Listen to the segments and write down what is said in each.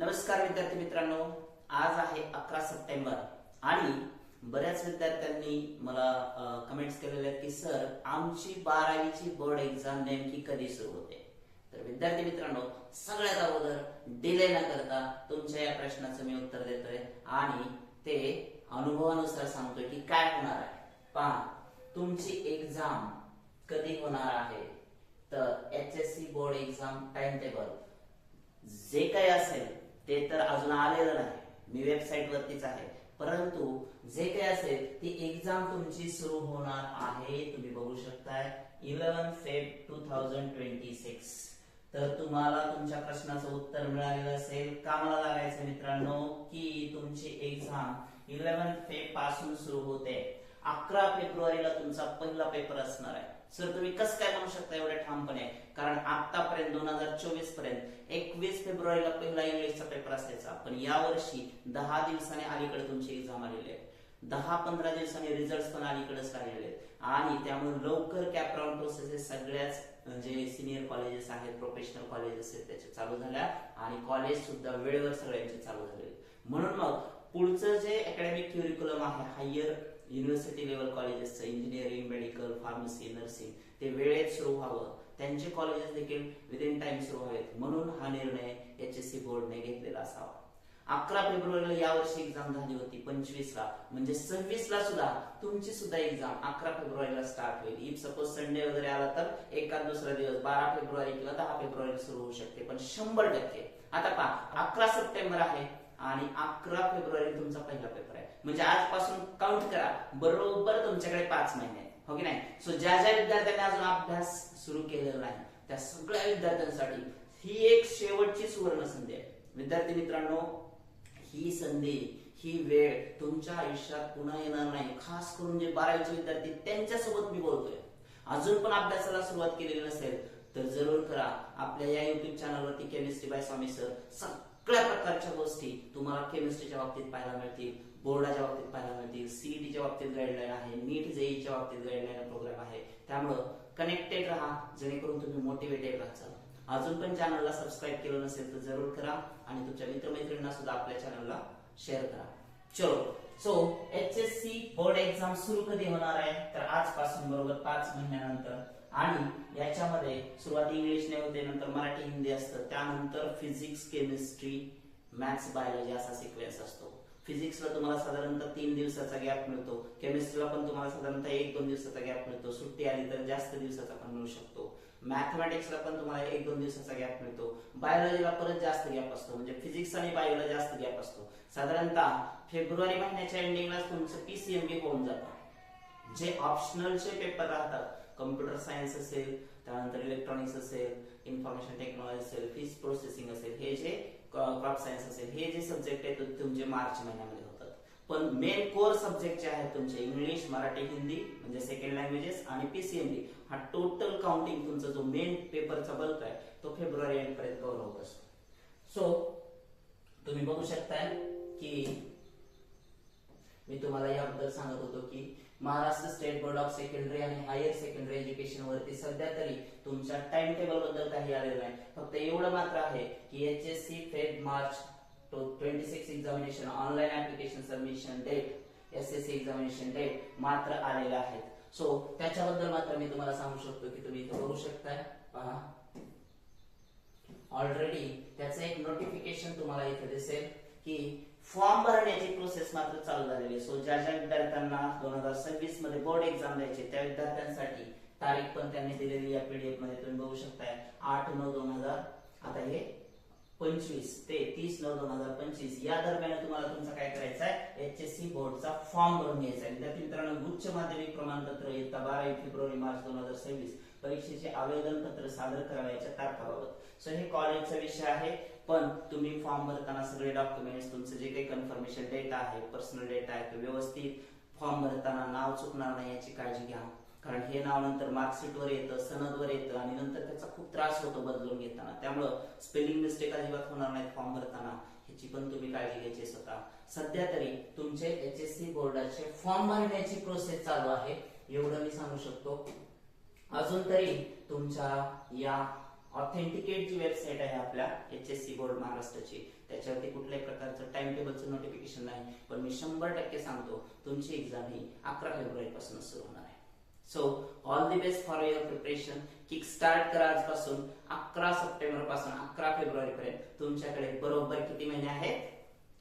नमस्कार विद्यार्थी मित्रांनो आज आहे अकरा सप्टेंबर आणि बऱ्याच विद्यार्थ्यांनी मला कमेंट्स केलेले आहेत की सर आमची बारावीची बोर्ड एक्झाम नेमकी कधी सुरू होते? तर विद्यार्थी मित्रांनो सगळ्यात अगोदर डिले न करता तुमच्या या प्रश्नाचं मी उत्तर देतोय आणि ते अनुभवानुसार सांगतोय की काय होणार आहे. पहा तुमची एक्झाम कधी होणार आहे? तर H S C board exam time table जे काही असेल ते तर अजून आलेलं नाही. मी वेबसाईट वरतीच आहे. परंतु जे काही असेल ती एक्झाम तुमची सुरू होणार आहे. तुम्ही बघू शकताय. Eleven Feb two thousand twenty six तर तुम्हाला तुमच्या प्रश्नाचं उत्तर मिळालेलं असेल. कामाला लागायचं मित्रांनो? की तुमची एक्झाम इलेव्हन फेबपासून सुरू होते. अकरा फेब्रुवारीला तुमचा पहिला पेपर असणार आहे. सर तुम्ही कसं काय म्हणू शकता एवढ्या ठामपणे कारण आतापर्यंत दोन हजार चोवीसपर्यंत एकवीस फेब्रुवारीला पहिला इंग्लिशचा पेपर असायचा. पण यावर्षी दहा दिवसाने अलीकडे तुमची एक्झाम आलेली आहे. दहा पंधरा दिवसांनी रिझल्ट पण अलीकडेच लागलेले आहेत. आणि त्यामुळे लवकर कॅपराऊंड प्रोसेस सगळ्याच जे सिनियर कॉलेजेस आहेत प्रोफेशनल कॉलेजेस आहेत त्याचे चालू झाल्या. आणि कॉलेज सुद्धा वेळेवर सगळ्यांचे चालू झाले म्हणून मग पुढचं जे अकॅडमिक क्युरिक्युलम आहे हायर युनिव्हर्सिटी लेवल कॉलेजेसचं इंजिनिअरिंग मेडिकल फार्मसी नर्सिंग ते वेळेत सुरू व्हावं. त्यांचे कॉलेजेस देखील विदिन टाइम सुरू व्हावेत म्हणून हा निर्णय एच एस सी बोर्डने घेतलेला असावा. अकरा फेब्रुवारीला यावर्षी एक्झाम झाली होती पंचवीसला. म्हणजे सव्वीस ला सुद्धा तुमची सुद्धा एक्झाम अकरा फेब्रुवारीला स्टार्ट होईल. इफ सपोज संडे वगैरे आला तर एका दुसरा दिवस बारा फेब्रुवारी किंवा दहा फेब्रुवारी सुरू होऊ शकते. पण शंभर टक्के. आता पहा अकरा सप्टेंबर आहे आणि अकरा फेब्रुवारी तुमचा पहिला पेपर आहे. म्हणजे आजपासून काउंट करा. बरोबर तुमच्याकडे पाच महिने हो की नाही? सो ज्या ज्या विद्यार्थ्यांनी अजून अभ्यास सुरू केलेला नाही त्या सगळ्या विद्यार्थ्यांसाठी ही एक शेवटची सुवर्ण संधी आहे. विद्यार्थी मित्रांनो ही संधी ही वेळ तुमच्या आयुष्यात पुन्हा येणार नाही. खास करून जे बारावीचे विद्यार्थी त्यांच्यासोबत मी बोलतोय. अजून पण अभ्यासाला सुरुवात केलेली नसेल तर जरूर करा. आपल्या या युट्यूब चॅनलवरती केमिस्ट्री बाय स्वामी सर सगळ्या प्रकारच्या गोष्टी तुम्हाला केमिस्ट्रीच्या बाबतीत पाहायला मिळतील. बोर्डाच्या बाबतीत पाहायला मिळतील. सीईटीच्या बाबतीत गाईडलाईन आहे. नीट जेईच्या बाबतीत गाईडलाईन प्रोग्राम आहे. त्यामुळं कनेक्टेड राहा जेणेकरून तुम्ही मोटिवेटेड राहाल. अजून पण चॅनलला सबस्क्राईब केलं नसेल तर जरूर करा आणि तुमच्या मित्रमैत्रिणींना सुद्धा आपल्या चॅनलला शेअर करा. चलो. So H S C board exam सुरू कधी होणार आहे? तर आजपासून बरोबर पाच महिन्यानंतर. आणि याच्यामध्ये सुरुवात इंग्लिशने होते नंतर मराठी हिंदी असतं. त्यानंतर फिजिक्स केमिस्ट्री मॅथ्स बायोलॉजी असा सिक्वेन्स असतो. फिजिक्सला तुम्हाला साधारणतः तीन दिवसाचा गॅप मिळतो. केमिस्ट्रीला पण तुम्हाला साधारणतः एक दोन दिवसाचा गॅप मिळतो. सुट्टी आली तर जास्त दिवसाचा पण मिळू शकतो. मॅथमॅटिक्सला पण तुम्हाला एक दोन दिवसाचा गॅप मिळतो. बायोलॉजीला परत जास्त गॅप असतो. म्हणजे फिजिक्स आणि बायोला जास्त गॅप असतो. साधारणतः फेब्रुवारी महिन्याच्या एंडिंगला तुमचं पीसीएमबी होऊन जातं. जे ऑप्शनलचे पेपर राहतात कम्प्युटर सायन्स असेल त्यानंतर इलेक्ट्रॉनिक्स असेल इन्फॉर्मेशन टेक्नॉलॉजी असेल फिश प्रोसेसिंग असेल ऑफ सायन्स असेल हे जे सब्जेक्ट आहेत तुमचे मार्च महिन्यामध्ये होतात. पण मेन कोर सब्जेक्ट जे आहेत तुमचे इंग्लिश मराठी हिंदी म्हणजे सेकंड लँग्वेजेस आणि पीसीएमडी हा टोटल काउंटिंग तुमचा जो मेन पेपरचा बल्क आहे तो फेब्रुवारी एंड पर्यंत कव्हर होत असतो. सो तुम्ही बघू शकताय की मी तुम्हाला याबद्दल सांगत होतो की Maharashtra state board of secondary आणि हायर सेकंडरी एज्युकेशन वरती सध्या तरी तुमच्या टाइम टेबलबद्दल काही आलेलं नाही. फक्त एवढं मात्र आहे की H S C Feb March twenty six examination online application submission date S S C examination date मात्र आलेले आहेत. सो त्याच्याबद्दल मात्र मी तुम्हाला सांगू शकतो की तुम्ही इथे बघू शकताय. पहा. ऑलरेडी त्याचं एक नोटिफिकेशन तुम्हाला इथे दिसेल की फॉर्म भरण्याची प्रोसेस मात्र चालू झालेली आहे. सो ज्या ज्या विद्यार्थ्यांना दोन हजार सव्वीसमध्ये बोर्ड एक्झाम द्यायचे त्या विद्यार्थ्यांसाठी तारीख पण त्यांनी दिलेली या पीडीएफमध्ये तुम्ही बघू शकताय. आठ नऊ दोन हजार आता हे पंचवीस ते तीस नऊ दोन हजार पंचवीस या दरम्यान तुम्हाला तुमचा काय करायचं आहे? एच एस सी बोर्डचा फॉर्म भरून घ्यायचा आहे. विद्यार्थी मित्रांनो उच्च माध्यमिक प्रमाणपत्र येत्या बारा फेब्रुवारी मार्च दोन हजार सव्वीस. परीक्षेचे आवेदन पत्र सादर करावयाच्या तारखाबाबत. सो हे कॉलेजचा विषय आहे. पण तुम्ही फॉर्म भरताना सगळे डॉक्युमेंट्स तुमचं जे काही कन्फर्मेशन डेटा आहे पर्सनल डेटा आहे तो व्यवस्थित फॉर्म भरताना नाव चुकणार नाही याची काळजी घ्या. कारण हे नाव नंतर मार्कशीटवर येतं सनद वर येतं आणि नंतर त्याचा खूप त्रास होतो बदलून घेताना. त्यामुळं स्पेलिंग मिस्टेक अजिबात होणार नाहीत फॉर्म भरताना. ह्याची पण तुम्ही काळजी घ्यायची स्वतः. सध्या तरी तुमचे एच एस सी बोर्डाचे फॉर्म भरण्याची प्रोसेस चालू आहे. एवढं मी सांगू शकतो. अजून तरी तुमच्या या ऑथेंटिकेट जी वेबसाईट आहे आपल्या एच एस सी बोर्ड महाराष्ट्राची त्याच्यावरती कुठल्याही प्रकारचं टाइम टेबलचं नोटिफिकेशन नाही. पण मी शंभर टक्के सांगतो तुमची एक्झाम ही अकरा फेब्रुवारी पासून सुरू होणार आहे. So all the best for your preparation kick start करा आजपासून. अकरा सप्टेंबरपासून अकरा फेब्रुवारी पर्यंत तुमच्याकडे बरोबर किती महिने आहेत?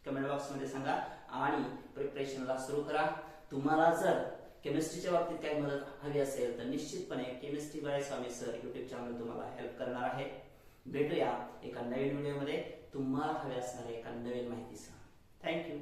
कमेंट बॉक्समध्ये सांगा. आणि प्रिपरेशनला सुरू करा. तुम्हाला जर केमिस्ट्रीच्या बाबतीत काही मदत हवी असेल तर निश्चितपणे chemistry by Swami sir YouTube channel तुम्हाला हेल्प करणार आहे. भेटूया एका नवीन व्हिडिओमध्ये तुम्हाला हवे असणाऱ्या एका नवीन माहितीसह थँक्यू